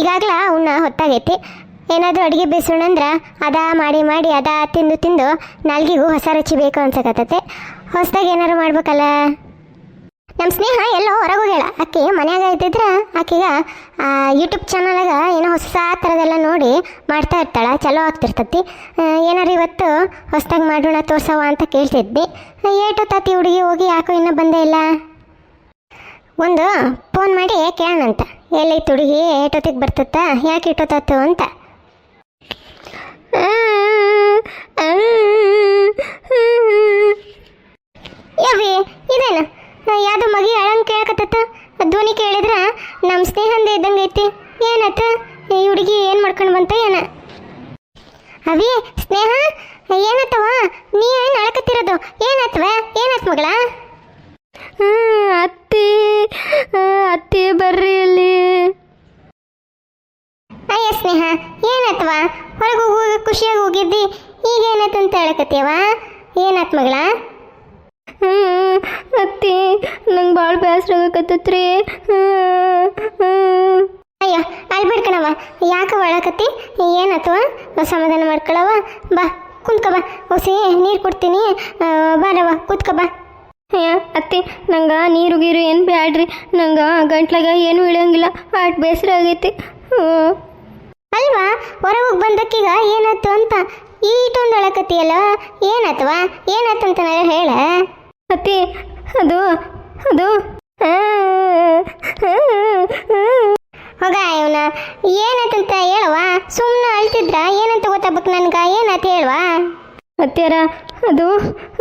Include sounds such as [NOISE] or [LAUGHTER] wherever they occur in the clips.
ಈಗಾಗಲ ಅವನ್ನ ಹೊತ್ತಾಗೈತಿ. ಏನಾದರೂ ಅಡುಗೆ ಬೇಯಿಸೋಣ ಅಂದ್ರೆ ಅದ ಮಾಡಿ ಮಾಡಿ ಅದ ತಿಂದು ತಿಂದು ನಾಲ್ಗಿಗೂ ಹೊಸ ರುಚಿ ಬೇಕು ಅನ್ಸಕತ್ತೈತೆ. ಹೊಸದಾಗಿ ಏನಾರು ಮಾಡ್ಬೇಕಲ್ಲ? ನಮ್ಮ ಸ್ನೇಹ ಎಲ್ಲೋ ಹೊರಗೆ ಹೋಗ್ಯಾಳ. ಆಕೆ ಮನ್ಯಾಗ ಇದ್ದಿದ್ರೆ ಆಕೆಗೆ ಯೂಟ್ಯೂಬ್ ಚಾನಲಾಗ ಏನೋ ಹೊಸ ಥರದೆಲ್ಲ ನೋಡಿ ಮಾಡ್ತಾ ಇರ್ತಾಳೆ. ಚಲೋ ಆಗ್ತಿರ್ತತಿ. ಏನಾರು ಇವತ್ತು ಹೊಸ್ದಾಗಿ ಮಾಡೋಣ ತೋರ್ಸವ ಅಂತ ಕೇಳ್ತಿದ್ವಿ ತಾತಿ ಹುಡುಗಿ ಹೋಗಿ ಯಾಕೋ ಇನ್ನೂ ಬಂದೇ ಇಲ್ಲ? ಒಂದು ಫೋನ್ ಮಾಡಿ ಕೇಳೋಣಂತ. ಎಲ್ಲೈತೆ ಹುಡುಗಿ ಏಟೊತ್ತಿಗೆ ಬರ್ತತ್ತ ಯಾಕೆ ಇಟ್ಟೋತಾತು ಅಂತ ಯವಿ ಇದೇನು ಯಾವ್ದೋ ಮಗಿ ಅಳಂಗ್ ಕೇಳಕತ್ತ ಧ್ವನಿ ಕೇಳಿದ್ರೆ ನಮ್ಮ ಸ್ನೇಹಂದ ಇದ್ದಂಗೆ ಐತಿ ಏನತ್ತ ಈ ಹುಡುಗಿ ಏನು ಮಾಡ್ಕೊಂಡು ಬಂತ ಏನ ಅವಿ ಸ್ನೇಹ ಏನತ್ತವ ನೀ ಏನು ಅಳಕತ್ತಿರೋದು ಏನತ್ವ ಏನತ್ ಮಗಳ ಅತ್ತಿ ಅತ್ತಿ ಬರ್ರಿ ಸ್ನೇಹ, ಏನತ್ವ? ಹೊರಗೆ ಹೋಗುವಾಗ ಖುಷಿಯಾಗಿ ಹೋಗಿದ್ದಿ ಈಗ ಏನತ್ತ ಅಂತ ಹೇಳಕತ್ತೀವ ಏನತ್ ಮಗಳ? ಹ್ಞೂ ಅತ್ತಿ, ನಂಗೆ ಭಾಳ ಬೇಸರ ಆಗಕತ್ತತ್ರಿ. ಅಯ್ಯೋ ಅಲ್ಲಿ ಕಣವ ಯಾಕ ಒಳಕತ್ತಿ? ಏನತ್ವ? ಸಮಾಧಾನ ಮಾಡ್ಕೊಳವ ಬಾ, ಕುಂತ್ಕ ಬಾ. ಹೊಸಿ ನೀರು ಕೊಡ್ತೀನಿ. ಬಾರವ ಬಾ ಅತ್ತಿ, ನಂಗೆ ನೀರು ಗೀರು ಏನು ಬ್ಯಾಡ್ರಿ. ನಂಗೆ ಗಂಟ್ಲಾಗ ಏನು ಇಳಿಯಂಗಿಲ್ಲ. ಆಟ್ ಬೇಸರ ಆಗೈತಿ. ಹ್ಮ್. ಅಲ್ವಾ? ಹೊರಗೆ ಹೋಗಿ ಬಂದಕ್ಕೀಗ ಏನಾಯ್ತು ಅಂತ ಈಟೊಂದು ಅಳಕತ್ತಿಯಲ್ಲ ಏನಾಯ್ತವ ಏನಾಯ್ತು ಅಂತ ಹೇಳ. ಅತ್ತಿ ಅದು ಅದು ಹೋಗ ಇವನ. ಏನತ್ತಂತ ಹೇಳವಾ ಸುಮ್ಮನೆ ಅಳ್ತಿದ್ರ? ಏನಂತ ಗೊತ್ತಾಗ್ಬೇಕು ನನ್ಗ? ಏನಾಯ್ತು ಹೇಳುವ? ಅತ್ಯಾರ ಅದು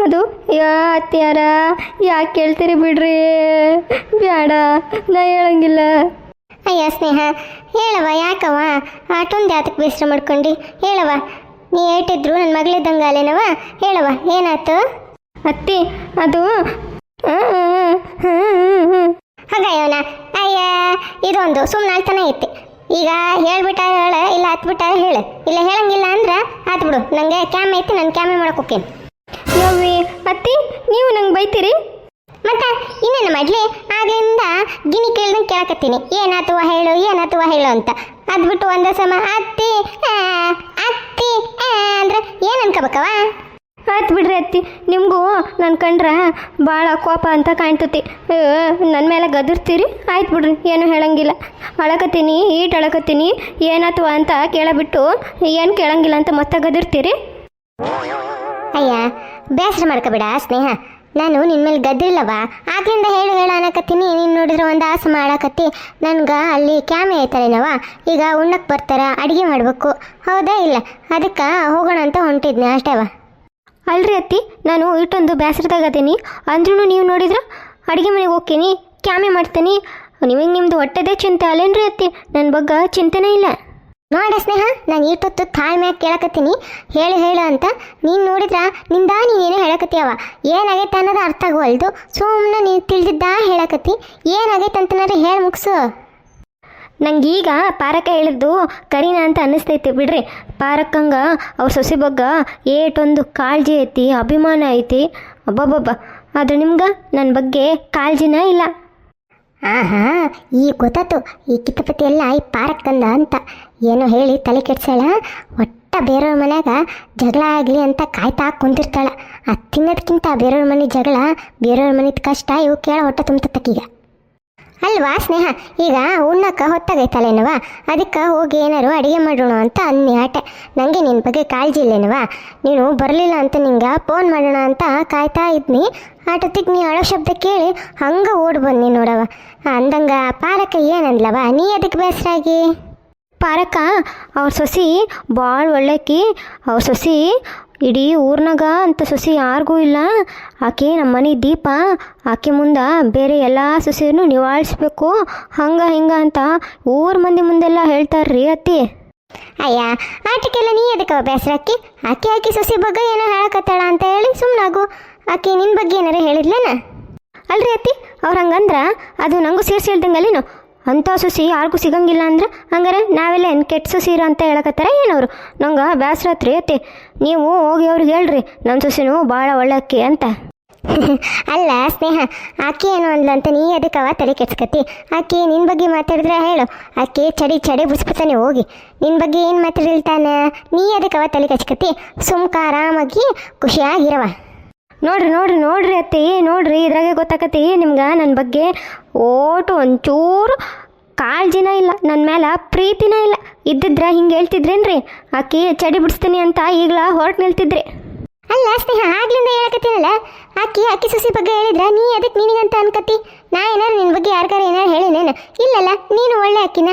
ಅದು ಯಾ ಅತ್ಯಾರ ಯಾಕೆ ಕೇಳ್ತೀರಿ ಬಿಡ್ರಿ? ಬ್ಯಾಡ ನಾ ಹೇಳಂಗಿಲ್ಲ. ಅಯ್ಯ ಸ್ನೇಹ ಹೇಳವ ಯಾಕವ ಆಟೊಂದು ಯಾತಕ್ಕೆ ಬೇಸರ ಮಾಡ್ಕೊಂಡು ಹೇಳವ ನೀ ಏಟಿದ್ರು ನನ್ನ ಮಗಳಿದ್ದಂಗೆ ಅಲ್ಲೇನವ ಹೇಳವ ಏನಾಯ್ತು? ಅತ್ತಿ, ಅದು ಹಾಗ ಇವನ ಅಯ್ಯ, ಇದೊಂದು ಸುಮ್ಮನೆ ಅಳ್ತಾನೆ ಐತಿ. ಈಗ ಹೇಳ್ಬಿಟ್ಟ ಹೇಳ, ಇಲ್ಲ ಹತ್ಬಿಟ್ಟ ಹೇಳು. ಇಲ್ಲ ಹೇಳಂಗಿಲ್ಲ ಅಂದ್ರೆ ಆತ್ಬಿಡು. ನನಗೆ ಕ್ಯಾಮ್ ಐತಿ, ನಾನು ಕ್ಯಾಮೆ ಮಾಡಕ್ಕೆ ಹೋಗ್ತೀನಿ ಅತ್ತಿ, ನೀವು ನಂಗೆ ಬೈತೀರಿ? ಮತ್ತೆ ಇನ್ನೇನು ಮಾಡಲಿ? ಆಗ್ಲಿಂದ ಗಿಣಿ ಕೇಳ್ದಂಗೆ ಕೇಳಕತ್ತೀನಿ. ಏನಾತುವ ಹೇಳು ಏನಾತುವ ಹೇಳು ಅಂತ. ಅದ್ಬಿಟ್ಟು ಒಂದ ಸಮ ಅತ್ತಿ ಅತ್ತಿ ಅಂದ್ರೆ ಏನು ಅನ್ಕೋಬೇಕವ ಆಯ್ತು ಬಿಡ್ರಿ ಅತ್ತಿ ನಿಮಗೂ ನನ್ನ ಕಂಡ್ರೆ ಭಾಳ ಕೋಪ ಅಂತ ಕಾಣ್ತತಿ. ನನ್ನ ಮೇಲೆ ಗದರ್ತೀರಿ? ಆಯ್ತು ಬಿಡ್ರಿ ಏನು ಹೇಳಂಗಿಲ್ಲ. ಅಳಕತ್ತೀನಿ ಈಟ್ ಅಳಕತ್ತೀನಿ ಏನಾತುವ ಅಂತ ಕೇಳಬಿಟ್ಟು ಏನು ಕೇಳಂಗಿಲ್ಲ ಅಂತ ಮತ್ತೆ ಗದರ್ತೀರಿ? ಅಯ್ಯ ಬೇಸರ ಮಾಡ್ಕೋಬೇಡ ಸ್ನೇಹ. ನಾನು ನಿನ್ನ ಮೇಲೆ ಗದ್ದಿಲ್ಲವ ಆಗ್ಲಿಂದ ಹೇಳು ಹೇಳ ಅನ್ನಕತ್ತೀನಿ. ನೀನು ನೋಡಿದ್ರೆ ಒಂದು ಆಸೆ ಮಾಡಕತ್ತಿ. ನನ್ಗೆ ಅಲ್ಲಿ ಕ್ಯಾಮೆ ಐತಾರೇನವ ಈಗ ಉಣ್ಣಕ್ಕೆ ಬರ್ತಾರ, ಅಡುಗೆ ಮಾಡಬೇಕು. ಹೌದಾ ಇಲ್ಲ? ಅದಕ್ಕೆ ಹೋಗೋಣ ಅಂತ ಹೊಂಟಿದ್ನಿ ಅಷ್ಟೇವ ಅಲ್ರಿ ಅತ್ತಿ, ನಾನು ಇಷ್ಟೊಂದು ಬೇಸರದಾಗದೀನಿ ಅಂದ್ರೂ ನೀವು ನೋಡಿದ್ರೆ? ಅಡುಗೆ ಮನೆಗೆ ಹೋಗ್ತೀನಿ, ಕ್ಯಾಮೆ ಮಾಡ್ತೀನಿ. ನಿಮಗೆ ನಿಮ್ಮದು ಹೊಟ್ಟೆದೇ ಚಿಂತೆ ಅಲ್ಲೇನ್ರಿ ಅತ್ತಿ? ನನ್ನ ಬಗ್ಗೆ ಚಿಂತೆನೇ ಇಲ್ಲ. ನೋಡ ಸ್ನೇಹ, ನಾನು ಈಟೊತ್ತು ತಾಳ್ಮೆಯಾಗಿ ಕೇಳಕತ್ತೀನಿ? ಹೇಳು ಹೇಳು ಅಂತ. ನೀನು ನೋಡಿದ್ರ ನಿಂದ ನೀನೇನು ಹೇಳಕತ್ತೀಯವ ಏನಾಗೈತೆ ಅನ್ನೋದು ಅರ್ಥ ಆಗುವಲ್ದು. ಸುಮ್ಮನೆ ನೀನು ತಿಳಿದಿದ್ದ ಹೇಳಕತ್ತಿ. ಏನಾಗೈತೆ ಅಂತನಾದ್ರೆ ಹೇಳಿ ಮುಗಿಸು. ನಂಗೀಗ ಪಾರಕ ಹೇಳಿದ್ದು ಕರೀನಾ ಅಂತ ಅನ್ನಿಸ್ತೈತಿ ಬಿಡ್ರಿ. ಪಾರಕ್ಕಂಗ ಅವ್ರ ಸೊಸೆ ಬಗ್ಗ ಏಟೊಂದು ಕಾಳಜಿ ಐತಿ, ಅಭಿಮಾನ ಐತಿ. ಅಬ್ಬಬ್ಬಬ್ಬ. ಆದ್ರೆ ನಿಮ್ಗೆ ನನ್ನ ಬಗ್ಗೆ ಕಾಳಜಿನ ಇಲ್ಲ. ಆಹಾ, ಈ ಗೊತ್ತಾತು ಈ ಕಿತ್ತಪತಿ ಎಲ್ಲ ಈ ಪಾರಕ್ಕಂದ ಅಂತ. ಏನೋ ಹೇಳಿ ತಲೆ ಕೆಡ್ಸಾಳ ಒಟ್ಟ ಬೇರೆಯವ್ರ ಮನೆಯಾಗ ಜಗಳ ಆಗಲಿ ಅಂತ ಕಾಯ್ತಾ ಕುಂತಿರ್ತಾಳ ಆ ತಿನ್ನೋದಕ್ಕಿಂತ ಬೇರೆಯವ್ರ ಮನೆ ಜಗಳ, ಬೇರೆಯವ್ರ ಮನೆದ ಕಷ್ಟ ಇವು ಕೇಳ ಹೊಟ್ಟೆ ತುಂಬತಕ್ಕೀಗ ಅಲ್ವಾ ಸ್ನೇಹ? ಈಗ ಉಣ್ಣಕ್ಕ ಹೊತ್ತಾಗೈತಲ್ಲೇನವ ಅದಕ್ಕೆ ಹೋಗಿ ಏನಾರು ಅಡುಗೆ ಮಾಡೋಣ ಅಂತ ಅನ್ನಿ ಆಟ. ನನಗೆ ನಿನ್ನ ಬಗ್ಗೆ ಕಾಳಜಿ ಇಲ್ಲೇನವ ನೀನು ಬರಲಿಲ್ಲ ಅಂತ ನಿಂಗೆ ಫೋನ್ ಮಾಡೋಣ ಅಂತ ಕಾಯ್ತಾ ಇದ್ನಿ. ಆಟೋತಿಗೆ ನೀ ಅಳೋ ಶಬ್ದ ಕೇಳಿ ಹಂಗೆ ಓಡಿ ಬಂದ್ನಿ ನೋಡವ ಅಂದಂಗ ಪಾರಕ ಏನಂದ್ಲವ ನೀ ಅದಕ್ಕೆ ಬೇಸರಾಗಿ? ಪಾರಕ್ಕ ಅವ್ರ ಸೊಸಿ ಭಾಳ ಒಳ್ಳೆಕಿ ಅವ್ರ ಸೊಸಿ ಇಡೀ ಊರ್ನಾಗ ಅಂತ ಸೊಸಿ ಯಾರಿಗೂ ಇಲ್ಲ. ಆಕೆ ನಮ್ಮ ಮನೆ ದೀಪ ಆಕೆ ಮುಂದೆ ಬೇರೆ ಎಲ್ಲ ಸೊಸಿಯನ್ನು ನಿವಾಳಿಸ್ಬೇಕು. ಹಂಗೆ ಹಿಂಗೆ ಅಂತ ಊರ್ ಮಂದಿ ಮುಂದೆಲ್ಲ ಹೇಳ್ತಾರ್ರಿ ಅತ್ತಿ. ಅಯ್ಯ ಆಟಕ್ಕೆಲ್ಲ ನೀ ಅದಕ್ಕೆ ಬೇಸರಾಕಿ ಆಕೆ ಆಕೆ ಸೊಸಿ ಬಗ್ಗೆ ಏನೋ ಹೇಳಕತ್ತಾಳ ಅಂತ ಹೇಳಿ ಸುಮ್ಮನಾಗು ಆಕೆ ನಿನ್ನ ಬಗ್ಗೆ ಏನಾರ ಹೇಳಿದ್ಲೇನ? ಅಲ್ರಿ ಅತ್ತಿ ಅವ್ರು ಹಂಗಂದ್ರ ಅದು ನಂಗೂ ಸೇರ್ಸಿ ಹೇಳ್ದಂಗಲ್ಲೇನು? ಅಂಥ ಸೊಸಿ ಯಾರಿಗೂ ಸಿಗಂಗಿಲ್ಲ ಅಂದ್ರೆ ಹಂಗಾರೆ ನಾವೆಲ್ಲ ಏನು ಕೆಟ್ಟ ಸೊಸೀರ ಅಂತ ಹೇಳಕತ್ತಾರ ಏನವರು? ನಂಗೆ ಬೇಸರ ಆತ್ರಿ ಅತ್ತಿ ನೀವು ಹೋಗಿ ಅವ್ರಿಗೆ ಹೇಳ್ರಿ ನನ್ನ ಸೊಸಿನೂ ಭಾಳ ಒಳ್ಳಕ್ಕೆ ಅಂತ. [LAUGHS] ಅಲ್ಲ ಸ್ನೇಹ ಆಕೆ ಏನು ಅಂದ್ಲಂತ ನೀ ಅದಕ್ಕೆ ಅವ ತಲೆ ಕೆಡ್ಸ್ಕತಿ? ಆಕೆ ನಿನ್ನ ಬಗ್ಗೆ ಮಾತಾಡಿದ್ರೆ ಹೇಳು. ಆಕೆ ಚಡಿ ಚಡಿ ಬಿಡಿಸ್ಬಿಡ್ತಾನೆ ಹೋಗಿ. ನಿನ್ನ ಬಗ್ಗೆ ಏನು ಮಾತಾಡಿಲ್ತಾನೆ? ನೀ ಅದಕ್ಕೆ ಅವ ತಲೆ ಕೆಚ್ಕತಿ ಸುಮ್ಕ ಆರಾಮಾಗಿ ಖುಷಿಯಾಗಿರವ. ನೋಡ್ರಿ ನೋಡ್ರಿ ನೋಡ್ರಿ ಅತ್ತಿ ನೋಡ್ರಿ, ಇದ್ರಾಗೆ ಗೊತ್ತಾಕತಿ ನಿಮ್ಗೆ ನನ್ನ ಬಗ್ಗೆ ಓಟು ಒಂಚೂರು ಕಾಳಜಿನ ಇಲ್ಲ ನನ್ನ ಮೇಲೆ ಪ್ರೀತಿನ ಇಲ್ಲ. ಇದ್ದಿದ್ರೆ ಹಿಂಗೆ ಹೇಳ್ತಿದ್ರೇನ್ರಿ? ಆಕಿ ಚಡಿ ಬಿಡಿಸ್ತೀನಿ ಅಂತ ಈಗಲ ಹೊರಟು ನಿಲ್ತಿದ್ರಿ. ಅಲ್ಲ ಸ್ನೇಹ, ಆಗ್ಲಿಂದ ಹೇಳಕತ್ತೀನಲ್ಲ? ಆಕಿ ಅಕ್ಕಿ ಸೊಸಿ ಬಗ್ಗೆ ಹೇಳಿದ್ರ ನೀ ಅದಕ್ಕೆ ನೀನಿಗಂತ ಅನ್ಕತ್ತಿ? ನಾ ಏನಾರು ನಿನ್ನ ಬಗ್ಗೆ ಯಾರಿಗಾರ ಏನಾರು ಹೇಳಿನೇನ ಇಲ್ಲಲ್ಲ, ನೀನು ಒಳ್ಳೆ ಆಕಿನ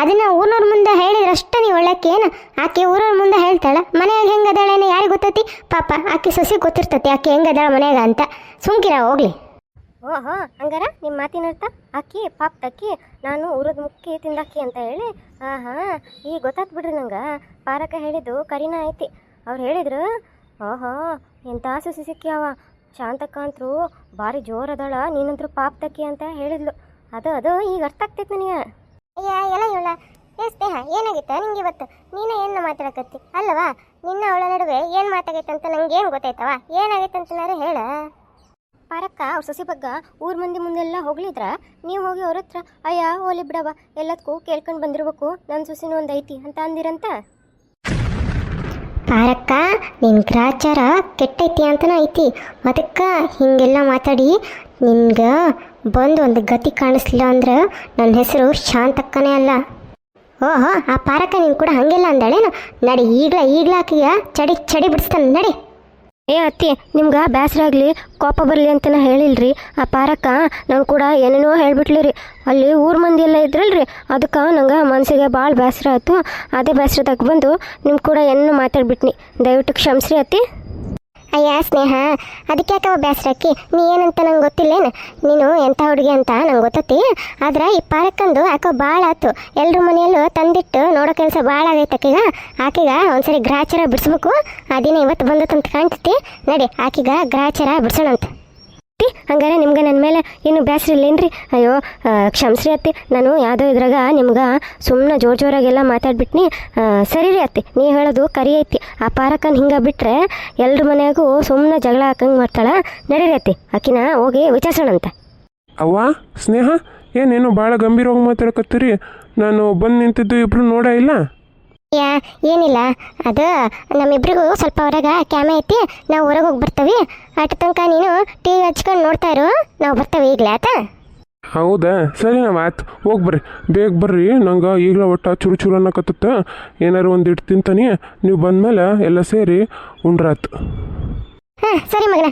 ಅದನ್ನ ಊರ್ನವ್ರ ಮುಂದೆ ಹೇಳಿದ್ರಷ್ಟ ನೀವು ಒಳ್ಳಕ್ಕೇನು? ಆಕಿ ಊರವ್ರ ಮುಂದೆ ಹೇಳ್ತಾಳ, ಮನೆಯಾಗ ಹೆಂಗ್ ಅದಾಳೇನು? ಯಾರಿಗೆ ಗೊತ್ತತಿ? ಪಾಪ, ಆಕೆ ಸೊಸಿ ಗೊತ್ತಿರ್ತತಿ, ಆಕೆ ಹೆಂಗದಾಳ ಮನ್ಯಾಗ? ಅಂತ. ಸುಮ್ಕಿರ, ಹೋಗ್ಲಿ. ಓಹೋ, ಹಂಗಾರ ನಿಮ್ಮ ಮಾತಿನ ಅರ್ಥ? ಅಕ್ಕಿ ಪಾಪ ಅಕ್ಕಿ ನಾನು ಊರದ ಮುಕ್ಕಿ ತಿಂದಾಕಿ ಅಂತ ಹೇಳಿ, ಆಹಾ, ಈಗ ಗೊತ್ತಾತ್ ಬಿಡ್ರಿ ನಂಗೆ. ಪಾರಕ ಹೇಳಿದ್ದು ಕರಿನ ಐತಿ. ಅವ್ರು ಹೇಳಿದ್ರು, ಓಹೋ ಎಂಥ ಸುಸಿ ಸಿಕ್ಕ್ಯಾವ ಶಾಂತಕ್ಕ ಅಂತರೂ ಭಾರಿ ಜೋರದಾಳ ನೀನಂತರೂ ಪಾಪ ತಕ್ಕಿ ಅಂತ ಹೇಳಿದ್ಲು. ಅದು ಅದು, ಈಗ ಅರ್ಥ ಆಗ್ತೈತೆ ನನಗೆ. ಅಯ್ಯ ಎಲ್ಲ ಇವಳ. ಏ ಸ್ನೇಹ ಏನಾಗಿತ್ತ? ನಿಂಗೆ ಇವತ್ತು ನೀನೇ ಏನು ಮಾತಾಡಕತ್ತಿ? ಅಲ್ಲವಾ? ನಿನ್ನ ಅವಳ ನಡುವೆ ಏನು ಮಾತಾಗೈತಂತ ಅಂತ ನಂಗೆ ಏನು ಗೊತ್ತಾಯ್ತವ? ಏನಾಗೈತೆ ಅಂತನಾರು ಹೇಳ. ಪಾರಕ್ಕ ಅವ್ರ ಸೊಸಿ ಬಗ್ಗ ಊರ್ ಮಂದಿ ಮುಂದೆಲ್ಲ ಹೋಗ್ಲಿದ್ರ? ನೀವು ಹೋಗಿ ಅವ್ರ ಹತ್ರ ಅಯ್ಯ ಹೋಲಿ ಬಿಡವ ಎಲ್ಲದಕ್ಕೂ ಕೇಳ್ಕೊಂಡು ಬಂದಿರ್ಬೇಕು. ನನ್ನ ಸೊಸಿನೂ ಒಂದು ಐತಿ. ಅಂತ ಅಂದಿರಂತ? ಪಾರಕ್ಕ ನಿನ್ನ ಗ್ರಾಚಾರ ಕೆಟ್ಟೈತಿ ಅಂತನ ಐತಿ. ಅದಕ್ಕೆ ಹಿಂಗೆಲ್ಲ ಮಾತಾಡಿ, ನಿನ್ಗೆ ಬಂದು ಒಂದು ಗತಿ ಕಾಣಿಸ್ಲಿಲ್ಲ ಅಂದ್ರೆ ನನ್ನ ಹೆಸರು ಶಾಂತಕ್ಕನೇ ಅಲ್ಲ. ಓಹೋ, ಆ ಪಾರಕ ನೀನು ಕೂಡ ಹಂಗೆಲ್ಲ ಅಂದಾಳೇನು? ನಡಿ, ಈಗ್ಲ ಈಗ್ಲ ಚಡಿ ಚಡಿ ಬಿಡಿಸ್ತಾನೆ, ನಡಿ. ಏ ಅತ್ತಿ, ನಿಮ್ಗೆ ಬೇಸರ ಆಗಲಿ ಕೋಪ ಬರಲಿ ಅಂತ ಹೇಳಿಲ್ರಿ. ಆ ಪಾರಕ್ಕ, ನಾನು ಕೂಡ ಏನೇನೋ ಹೇಳಿಬಿಟ್ಲಿ ರೀ ಅಲ್ಲಿ ಊರ ಮಂದಿ ಎಲ್ಲ ಇದ್ರಲ್ರಿ ಅದಕ್ಕೆ ನಂಗೆ ಮನಸ್ಸಿಗೆ ಭಾಳ ಬೇಸರ ಆಯಿತು ಅದೇ ಬೇಸರದಾಗ ಬಂದು ನಿಮ್ಗೆ ಕೂಡ ಏನು ಮಾತಾಡ್ಬಿಟ್ನಿ. ದಯವಿಟ್ಟು ಕ್ಷಮಿಸ್ರಿ ಅತ್ತಿ. ಅಯ್ಯ ಸ್ನೇಹ, ಅದಕ್ಕೆ ಯಾಕವ ಬೇಸರಕ್ಕಿ ನೀ ಏನಂತ ನಂಗೆ ಗೊತ್ತಿಲ್ಲೇನು? ನೀನು ಎಂಥ ಹುಡುಗಿ ಅಂತ ನಂಗೆ ಗೊತ್ತತಿ. ಆದ್ರೆ ಈ ಪಾರಕ್ಕಂದು ಯಾಕೋ ಭಾಳ ಆತು. ಎಲ್ಲರ ಮನೆಯಲ್ಲೂ ತಂದಿಟ್ಟು ನೋಡೋ ಕೆಲಸ ಭಾಳ ಆಗೈತೆ ಆಕೆಗ. ಆಕೆಗ ಒಂದ್ಸರಿ ಗ್ರಾಚಾರ ಬಿಡಿಸ್ಬೇಕು. ಆ ದಿನ ಇವತ್ತು ಬಂದತ್ತಂತ ಕಾಣ್ತೈತಿ. ನಡಿ, ಆಕೆಗ ಗ್ರಾಚಾರ ಬಿಡ್ಸೋಣಂತ. ಅತ್ತಿ, ಹಂಗಾರೆ ನಿಮ್ಗೆ ನನ್ನ ಮೇಲೆ ಏನು ಬೇಸರ ಇಲ್ಲೇನ್ರಿ? ಅಯ್ಯೋ ಕ್ಷಮಿಸ್ರಿ ಅತ್ತಿ. ನಾನು ಯಾವುದೋ ಇದ್ರಾಗ ನಿಮ್ಗೆ ಸುಮ್ಮನೆ ಜೋರ್ ಜೋರಾಗೆಲ್ಲ ಮಾತಾಡ್ಬಿಟ್ನಿ. ಸರಿ ರೀ ಅತ್ತಿ, ನೀ ಹೇಳೋದು ಕರಿ ಐತಿ. ಆ ಪಾರಕನ ಹಿಂಗೆ ಬಿಟ್ಟರೆ ಎಲ್ರ ಮನೆಗೂ ಸುಮ್ಮನೆ ಜಗಳ ಹಾಕಂಗೆ ಮಾಡ್ತಾಳೆ. ನಡೀರಿ ಅತ್ತಿ ಆಕಿನ ಹೋಗಿ ವಿಚಾರಿಸೋಣಂತೆ. ಅವ್ವ, ಸ್ನೇಹ, ಏನೇನು ಭಾಳ ಗಂಭೀರವಾಗಿ ಮಾತಾಡಕತ್ತೀರಿ. ನಾನು ಬಂದು ನಿಂತಿದ್ದು ಇಬ್ಬರು ನೋಡ ಇಲ್ಲ. ಯಾ ಏನಿಲ್ಲ. ಅದು ನಮ್ಮಿಬ್ರಿಗೂ ಸ್ವಲ್ಪ ಹೊರಗೆ ಕ್ಯಾಮೆ ಐತಿ ನಾವು ಹೊರಗೆ ಹೋಗಿ ಬರ್ತೀವಿ. ಅಟ್ ತನಕ ನೀನು ಟಿ ವಿ ಹಚ್ಕೊಂಡು ನೋಡ್ತಾ ಇರು ನಾವು ಬರ್ತೇವೆ ಈಗಲೇ ಆತ? ಹೌದಾ? ಸರಿ ನಾವು ಆಯ್ತು ಹೋಗಿ ಬರ್ರಿ. ಬೇಗ ಬರ್ರಿ ನಂಗೆ ಈಗಲೇ ಒಟ್ಟು ಚುರು ಚುರು ಅನ್ನಕತ್ತ ಏನಾರು ಒಂದು ಇಟ್ಟು ತಿಂತಾನೆ ನೀವು ಬಂದಮೇಲೆ ಎಲ್ಲ ಸೇರಿ ಉಂಡ್ರಾತು. ಹಾಂ ಸರಿ ಮಗನ.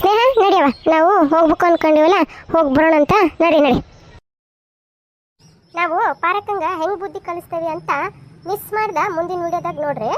ಸ್ನೇಹ ನಡಿಯವ ನಾವು ಹೋಗ್ಬೇಕು ಅನ್ಕೊಂಡಿವಲ್ಲ ಹೋಗಿ ಬರೋಣ ಅಂತ. ನಡಿ ನಡಿ. ನಾವು ಪಾರಕಂಗ ಹೆಂಗ್ ಬುದ್ಧಿ ಕಲಿಸ್ತೇವೆ ಅಂತ ಮಿಸ್ ಮಾಡ್ದ ಮುಂದಿನ ವಿಡಿಯೋದಾಗ ನೋಡ್ರಿ.